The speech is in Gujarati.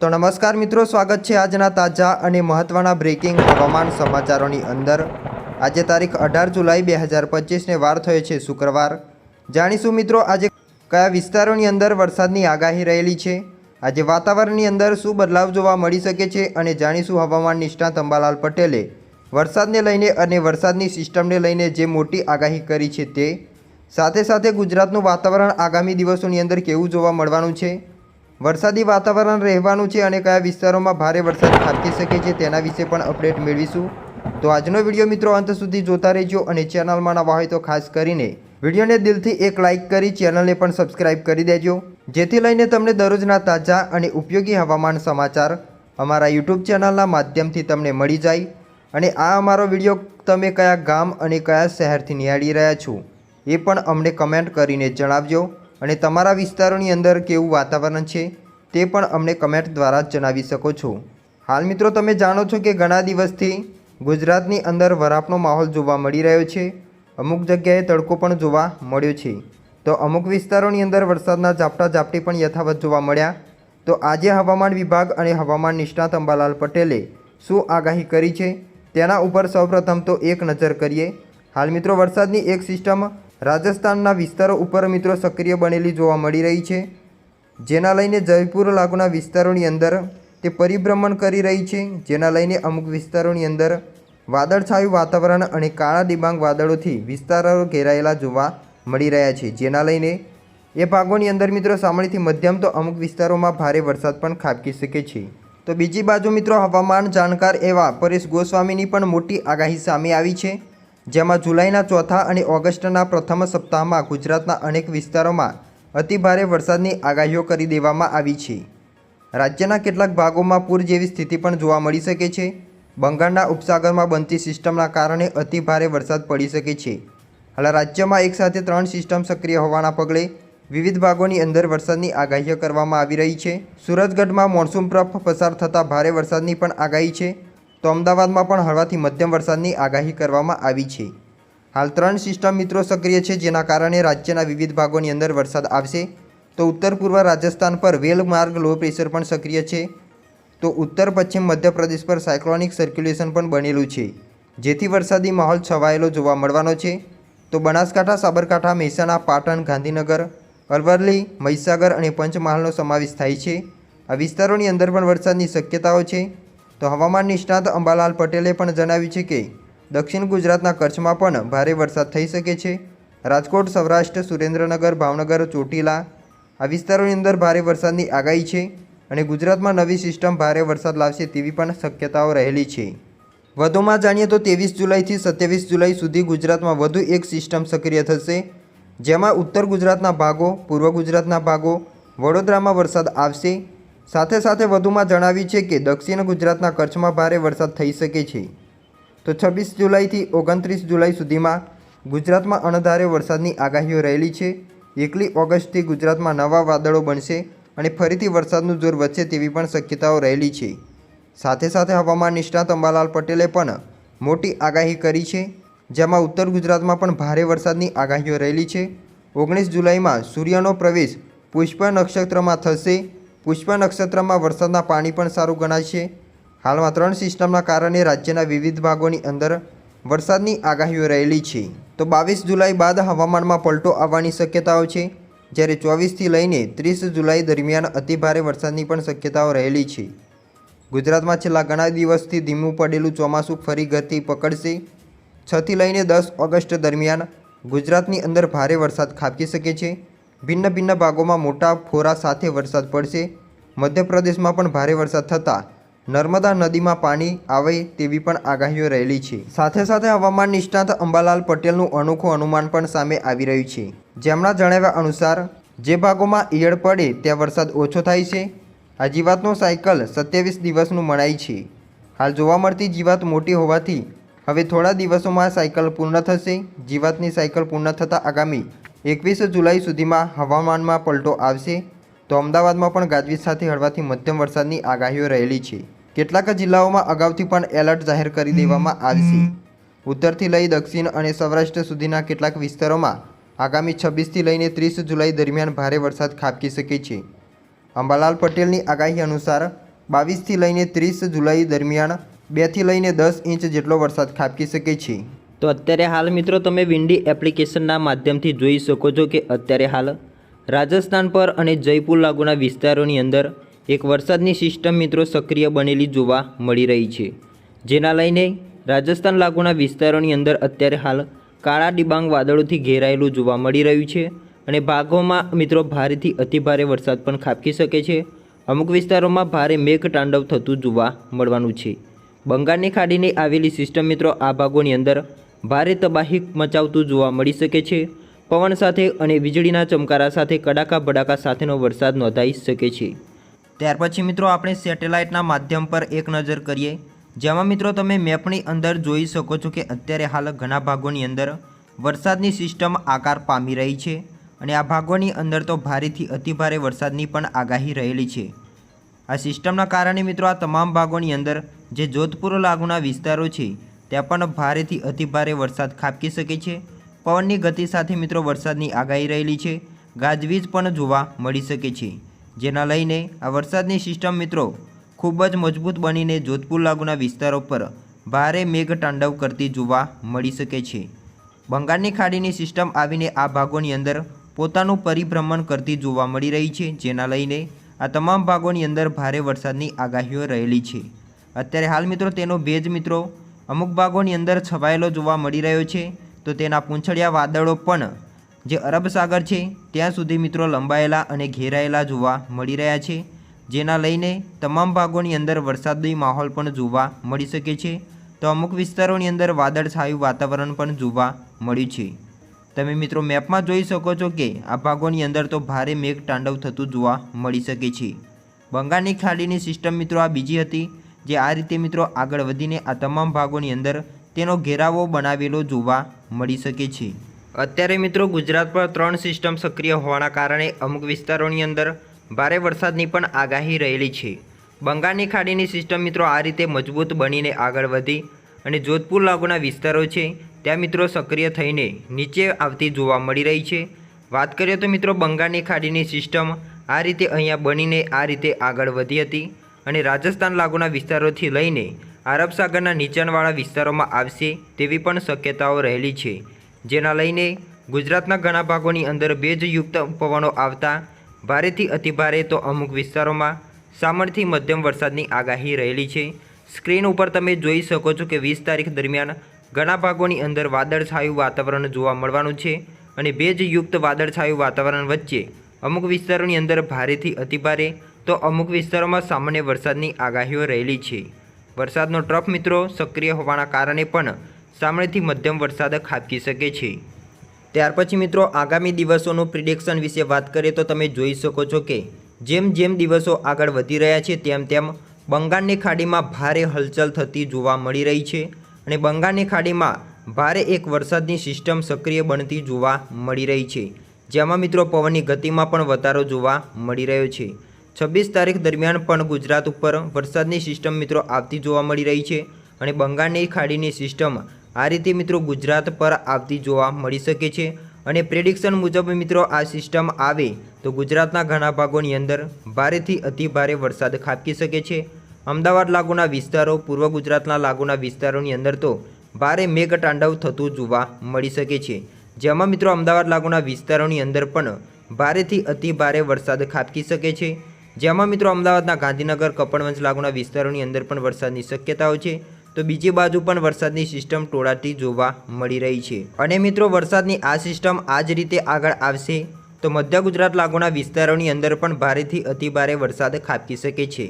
તો નમસ્કાર મિત્રો, સ્વાગત છે આજના તાજા અને મહત્ત્વના બ્રેકિંગ હવામાન સમાચારોની અંદર. આજે તારીખ અઢાર જુલાઈ બે હજાર પચીસને વાર થયો છે શુક્રવાર. જાણીશું મિત્રો, આજે કયા વિસ્તારોની અંદર વરસાદની આગાહી રહેલી છે? આજે વાતાવરણની અંદર શું બદલાવ જોવા મળી શકે છે અને જાણીશું હવામાન નિષ્ણાત અંબાલાલ પટેલે વરસાદને લઈને અને વરસાદની સિસ્ટમને લઈને જે મોટી આગાહી કરી છે તે. સાથે સાથે ગુજરાતનું વાતાવરણ આગામી દિવસોની અંદર કેવું જોવા મળવાનું છે? વરસાદી વાતાવરણ રહેવાનું છે અને કયા વિસ્તારોમાં ભારે વરસાદ ખાબકી શકે છે તેના વિશે પણ અપડેટ મેળવીશું. તો આજનો વીડિયો મિત્રો અંત સુધી જોતા રહેજો અને ચેનલમાં નવા હોય તો ખાસ કરીને વિડીયોને દિલથી એક લાઇક કરી ચેનલને પણ સબસ્ક્રાઇબ કરી દેજો. જેથી લઈને તમને દરરોજના તાજા અને ઉપયોગી હવામાન સમાચાર અમારા યુટ્યુબ ચેનલના માધ્યમથી તમને મળી જાય. અને આ અમારો વીડિયો તમે કયા ગામ અને કયા શહેરથી નિહાળી રહ્યા છો એ પણ અમને કમેન્ટ કરીને જણાવજો. અને તમારા વિસ્તારોની અંદર કેવું વાતાવરણ છે તે પણ અમને કમેન્ટ દ્વારા જણાવી શકો છો. હાલ મિત્રો તમે જાણો છો કે ઘણા દિવસથી ગુજરાતની અંદર વરાપનો માહોલ જોવા મળી રહ્યો છે. અમુક જગ્યાએ તડકો પણ જોવા મળ્યો છે. તો અમુક વિસ્તારોની અંદર વરસાદના ઝાપટા ઝાપટી પણ યથાવત જોવા મળ્યા. તો આજે હવામાન વિભાગ અને હવામાન નિષ્ણાત અંબાલાલ પટેલે શું આગાહી કરી છે? તેના ઉપર સૌપ્રથમ તો એક નજર કરીએ. હાલ મિત્રો વરસાદની એક સિસ્ટમ રાજસ્થાનના વિસ્તારો ઉપર મિત્રો સક્રિય બનેલી જોવા મળી રહી છે. જેના લઈને જયપુર લાગુના વિસ્તારોની અંદર તે પરિભ્રમણ કરી રહી છે. જેના લઈને અમુક વિસ્તારોની અંદર વાદળછાયું વાતાવરણ અને કાળા ડિબાંગ વાદળોથી વિસ્તારો ઘેરાયેલા જોવા મળી રહ્યા છે. જેના લઈને એ ભાગોની અંદર મિત્રો સામાન્યથી મધ્યમ તો અમુક વિસ્તારોમાં ભારે વરસાદ પણ ખાબકી શકે છે. તો બીજી બાજુ મિત્રો હવામાન જાણકાર એવા પરેશ ગોસ્વામીની પણ મોટી આગાહી સામે આવી છે. જેમાં જુલાઈના ચોથા અને ઓગસ્ટના પ્રથમ સપ્તાહમાં ગુજરાતના અનેક વિસ્તારોમાં અતિભારે વરસાદની આગાહીઓ કરી દેવામાં આવી છે. રાજ્યના કેટલાક ભાગોમાં પૂર જેવી સ્થિતિ પણ જોવા મળી શકે છે. બંગાળના ઉપસાગરમાં બનતી સિસ્ટમના કારણે અતિભારે વરસાદ પડી શકે છે. હાલ રાજ્યમાં એકસાથે ત્રણ સિસ્ટમ સક્રિય હોવાના પગલે વિવિધ ભાગોની અંદર વરસાદની આગાહીઓ કરવામાં આવી રહી છે. સુરતગઢમાં મોન્સૂન ટ્રફ પસાર થતાં ભારે વરસાદની પણ આગાહી છે. તો અમદાવાદમાં પણ હળવાથી મધ્યમ વરસાદની આગાહી કરવામાં આવી છે. હાલ ત્રણ સિસ્ટમ મિત્રો સક્રિય છે, જેના કારણે રાજ્યના વિવિધ ભાગોની અંદર વરસાદ આવશે. તો ઉત્તર પૂર્વ રાજસ્થાન પર વેલ માર્ગ લો પ્રેશર પણ સક્રિય છે. તો ઉત્તર પશ્ચિમ મધ્યપ્રદેશ પર સાયક્લોનિક સર્ક્યુલેશન પણ બનેલું છે. જેથી વરસાદી માહોલ છવાયેલો જોવા મળવાનો છે. તો બનાસકાંઠા, સાબરકાંઠા, મહેસાણા, પાટણ, ગાંધીનગર, અરવલ્લી, મહીસાગર અને પંચમહાલનો સમાવેશ થાય છે. આ વિસ્તારોની અંદર પણ વરસાદની શક્યતાઓ છે. તો હવામાન નિષ્ણાત અંબાલાલ પટેલે પણ જણાવ્યું છે કે, દક્ષિણ ગુજરાતના કચ્છમાં પણ ભારે વરસાદ થઈ શકે છે. રાજકોટ, સૌરાષ્ટ્ર, સુરેન્દ્રનગર, ભાવનગર, ચોટીલા આ વિસ્તારોની અંદર ભારે વરસાદની આગાહી છે અને ગુજરાતમાં નવી સિસ્ટમ ભારે વરસાદ લાવશે તેવી પણ શક્યતાઓ રહેલી છે. વધુમાં જાણીએ તો ત્રેવીસ જુલાઈથી સત્યાવીસ જુલાઈ સુધી ગુજરાતમાં વધુ એક સિસ્ટમ સક્રિય થશે, જેમાં ઉત્તર ગુજરાતના ભાગો, પૂર્વ ગુજરાતના ભાગો, વડોદરામાં વરસાદ આવશે સાથે સાથે વધુમાં જણાવ્યું છે કે દક્ષિણ ગુજરાતના કચ્છમાં ભારે વરસાદ થઈ શકે છે. તો છવ્વીસ જુલાઈથી ઓગણત્રીસ જુલાઈ સુધીમાં ગુજરાતમાં અણધારે વરસાદની આગાહીઓ રહેલી છે. એકલી ઓગસ્ટથી ગુજરાતમાં નવા વાદળો બનશે અને ફરીથી વરસાદનું જોર વધશે તેવી પણ શક્યતાઓ રહેલી છે. સાથે સાથે હવામાન નિષ્ણાત અંબાલાલ પટેલે પણ મોટી આગાહી કરી છે, જેમાં ઉત્તર ગુજરાતમાં પણ ભારે વરસાદની આગાહીઓ રહેલી છે. ઓગણીસ જુલાઈમાં સૂર્યનો પ્રવેશ પુષ્પ નક્ષત્રમાં થશે પુષ્પ નક્ષત્રમાં વરસાદના પાણી પણ સારું ગણાય છે. હાલમાં ત્રણ સિસ્ટમના કારણે રાજ્યના વિવિધ ભાગોની અંદર વરસાદની આગાહીઓ રહેલી છે. તો બાવીસ જુલાઈ બાદ હવામાનમાં પલટો આવવાની શક્યતાઓ છે. જ્યારે ચોવીસથી લઈને ત્રીસ જુલાઈ દરમિયાન અતિભારે વરસાદની પણ શક્યતાઓ રહેલી છે. ગુજરાતમાં છેલ્લા ઘણા દિવસથી ધીમું પડેલું ચોમાસું ફરી ગતિ પકડશે. છથી લઈને દસ ઓગસ્ટ દરમિયાન ગુજરાતની અંદર ભારે વરસાદ ખાબકી શકે છે. ભિન્ન ભિન્ન ભાગોમાં મોટા ફોરા સાથે વરસાદ પડશે. મધ્યપ્રદેશમાં પણ ભારે વરસાદ થતાં નર્મદા નદીમાં પાણી આવે તેવી પણ આગાહીઓ રહેલી છે. સાથે સાથે હવામાન નિષ્ણાત અંબાલાલ પટેલનું અનોખું અનુમાન પણ સામે આવી રહ્યું છે. જેમના જણાવ્યા અનુસાર, જે ભાગોમાં ઈયળ પડે ત્યાં વરસાદ ઓછો થાય છે. આ જીવાતનો સાયકલ સત્યાવીસ દિવસનું મનાય છે. હાલ જોવા મળતી જીવાત મોટી હોવાથી હવે થોડા દિવસોમાં સાયકલ પૂર્ણ થશે. જીવાતની સાયકલ પૂર્ણ થતાં આગામી એકવીસ જુલાઈ સુધીમાં હવામાનમાં પલટો આવશે તો અમદાવાદમાં પણ ગાજવીજ સાથે હળવાથી મધ્યમ વરસાદની આગાહીઓ રહેલી છે. કેટલાક જિલ્લાઓમાં અગાઉથી પણ એલર્ટ જાહેર કરી દેવામાં આવશે. ઉત્તરથી લઈ દક્ષિણ અને સૌરાષ્ટ્ર સુધીના કેટલાક વિસ્તારોમાં આગામી છવ્વીસથી લઈને ત્રીસ જુલાઈ દરમિયાન ભારે વરસાદ ખાબકી શકે છે. અંબાલાલ પટેલની આગાહી અનુસાર બાવીસથી લઈને ત્રીસ જુલાઈ દરમિયાન બેથી લઈને દસ ઇંચ જેટલો વરસાદ ખાબકી શકે છે. તો અત્યારે હાલ મિત્રો તમે વિન્ડી એપ્લિકેશનના માધ્યમથી જોઈ શકો છો કે અત્યારે હાલ રાજસ્થાન પર અને જયપુર લાગુના વિસ્તારોની અંદર એક વરસાદની સિસ્ટમ મિત્રો સક્રિય બનેલી જોવા મળી રહી છે. જેના લઈને રાજસ્થાન લાગુના વિસ્તારોની અંદર અત્યારે હાલ કાળા ડિબાંગ વાદળોથી ઘેરાયેલું જોવા મળી રહ્યું છે અને ભાગોમાં મિત્રો ભારેથી અતિભારે વરસાદ પણ ખાબકી શકે છે. અમુક વિસ્તારોમાં ભારે મેઘ તાંડવ થતું જોવા મળવાનું છે. બંગાળની ખાડીની આવેલી સિસ્ટમ મિત્રો આ ભાગોની અંદર ભારે તબાહી મચાવતું જોવા મળી શકે છે. પવન સાથે અને વીજળીના ચમકારા સાથે કડાકા બડાકા સાથેનો વરસાદ નોંધાઈ શકે છે. ત્યાર પછી મિત્રો આપણે સેટેલાઇટના માધ્યમ પર એક નજર કરીએ. જેમાં મિત્રો તમે મેપની અંદર જોઈ શકો છો કે અત્યારે હાલ ઘણા ભાગોની અંદર વરસાદની સિસ્ટમ આકાર પામી રહી છે અને આ ભાગોની અંદર તો ભારેથી અતિભારે વરસાદની પણ આગાહી રહેલી છે. આ સિસ્ટમના કારણે મિત્રો આ તમામ ભાગોની અંદર જે જોધપુર લાગુના વિસ્તારો છે ત્યાં પણ ભારેથી અતિભારે વરસાદ ખાબકી શકે છે. પવનની ગતિ સાથે મિત્રો વરસાદની આગાહી રહેલી છે. ગાજવીજ પણ જોવા મળી શકે છે. જેના લઈને આ વરસાદની સિસ્ટમ મિત્રો ખૂબ જ મજબૂત બનીને જોધપુર લાગુના વિસ્તારો પર ભારે મેઘ તાંડવ કરતી જોવા મળી શકે છે. બંગાળની ખાડીની સિસ્ટમ આવીને આ ભાગોની અંદર પોતાનું પરિભ્રમણ કરતી જોવા મળી રહી છે. જેના લઈને આ તમામ ભાગોની અંદર ભારે વરસાદની આગાહીઓ રહેલી છે. અત્યારે હાલ મિત્રો તેનો ભેજ મિત્રો અમુક ભાગોની અંદર છવાયેલો જોવા મળી રહ્યો છે, તો તેના પૂંછડિયા વાદળો પણ જે અરબ સાગર છે, ત્યાં સુધી મિત્રો લંબાયેલા અને ઘેરાયેલા જોવા મળી રહ્યા છે. જેના લઈને તમામ ભાગોની અંદર વરસાદી માહોલ પણ જોવા મળી શકે છે. તો અમુક વિસ્તારોની અંદર વાદળછાયું વાતાવરણ પણ જોવા મળ્યું છે. તમે મિત્રો મેપમાં જોઈ શકો છો કે આ ભાગોની અંદર તો ભારે મેઘ તાંડવ થતું જોવા મળી શકે છે. બંગાળની ખાડીની સિસ્ટમ મિત્રો આ બીજી હતી. જે આ રીતે મિત્રો આગળ વધીને આ તમામ ભાગોની અંદર તેનો ઘેરાવો બનાવેલો જોવા મળી શકે છે. અત્યારે મિત્રો ગુજરાત પર ત્રણ સિસ્ટમ સક્રિય હોવાના કારણે અમુક વિસ્તારોની અંદર ભારે વરસાદની પણ આગાહી રહેલી છે. બંગાળની ખાડીની સિસ્ટમ મિત્રો આ રીતે મજબૂત બનીને આગળ વધી અને જોધપુર લાગુના વિસ્તારો છે ત્યાં મિત્રો સક્રિય થઈને નીચે આવતી જોવા મળી રહી છે. વાત કરીએ તો મિત્રો બંગાળની ખાડીની સિસ્ટમ આ રીતે અહીંયા બનીને આ રીતે આગળ વધી હતી. અને રાજસ્થાન લાગુના વિસ્તારોથી લઈને અરબ સાગરના નીચાણવાળા વિસ્તારોમાં આવશે તેવી પણ શક્યતાઓ રહેલી છે. જેના લઈને ગુજરાતના ઘણા ભાગોની અંદર ભેજયુક્ત પવનો આવતા ભારેથી અતિભારે તો અમુક વિસ્તારોમાં સામાન્યથી મધ્યમ વરસાદની આગાહી રહેલી છે. સ્ક્રીન ઉપર તમે જોઈ શકો છો કે વીસ તારીખ દરમિયાન ઘણા ભાગોની અંદર વાદળછાયું વાતાવરણ જોવા મળવાનું છે અને ભેજયુક્ત વાદળછાયું વાતાવરણ વચ્ચે અમુક વિસ્તારોની અંદર ભારેથી અતિભારે તો અમુક વિસ્તારોમાં સામાન્ય વરસાદની આગાહીઓ રહેલી છે. વરસાદનો ટ્રફ મિત્રો સક્રિય હોવાના કારણે પણ સામાન્યથી મધ્યમ વરસાદ ખાબકી શકે છે. ત્યાર પછી મિત્રો આગામી દિવસોનું પ્રિડિક્શન વિશે વાત કરીએ તો તમે જોઈ શકો છો કે જેમ જેમ દિવસો આગળ વધી રહ્યા છે તેમ તેમ બંગાળની ખાડીમાં ભારે હલચલ થતી જોવા મળી રહી છે અને બંગાળની ખાડીમાં ભારે એક વરસાદની સિસ્ટમ સક્રિય બનતી જોવા મળી રહી છે. જેમાં મિત્રો પવનની ગતિમાં પણ વધારો જોવા મળી રહ્યો છે. છવ્વીસ તારીખ દરમિયાન પણ ગુજરાત ઉપર વરસાદની સિસ્ટમ મિત્રો આવતી જોવા મળી રહી છે અને બંગાળની ખાડીની સિસ્ટમ આ રીતે મિત્રો ગુજરાત પર આવતી જોવા મળી શકે છે. અને પ્રેડિક્શન મુજબ મિત્રો આ સિસ્ટમ આવે તો ગુજરાતના ઘણા ભાગોની અંદર ભારેથી અતિભારે વરસાદ ખાબકી શકે છે. અમદાવાદ લાગુના વિસ્તારો, પૂર્વ ગુજરાતના લાગુના વિસ્તારોની અંદર તો ભારે મેઘતાંડવ થતું જોવા મળી શકે છે. જેમાં મિત્રો અમદાવાદ લાગુના વિસ્તારોની અંદર પણ ભારેથી અતિભારે વરસાદ ખાબકી શકે છે. જેમાં મિત્રો અમદાવાદના ગાંધીનગર, કપડવંજ લાગુના વિસ્તારોની અંદર પણ વરસાદની શક્યતાઓ છે, તો બીજી બાજુ પણ વરસાદની સિસ્ટમ ટોળાતી જોવા મળી રહી છે. અને મિત્રો વરસાદની આ સિસ્ટમ આ જ રીતે આગળ આવશે, તો મધ્ય ગુજરાત લાગુના વિસ્તારોની અંદર પણ ભારેથી અતિભારે વરસાદ ખાબકી શકે છે.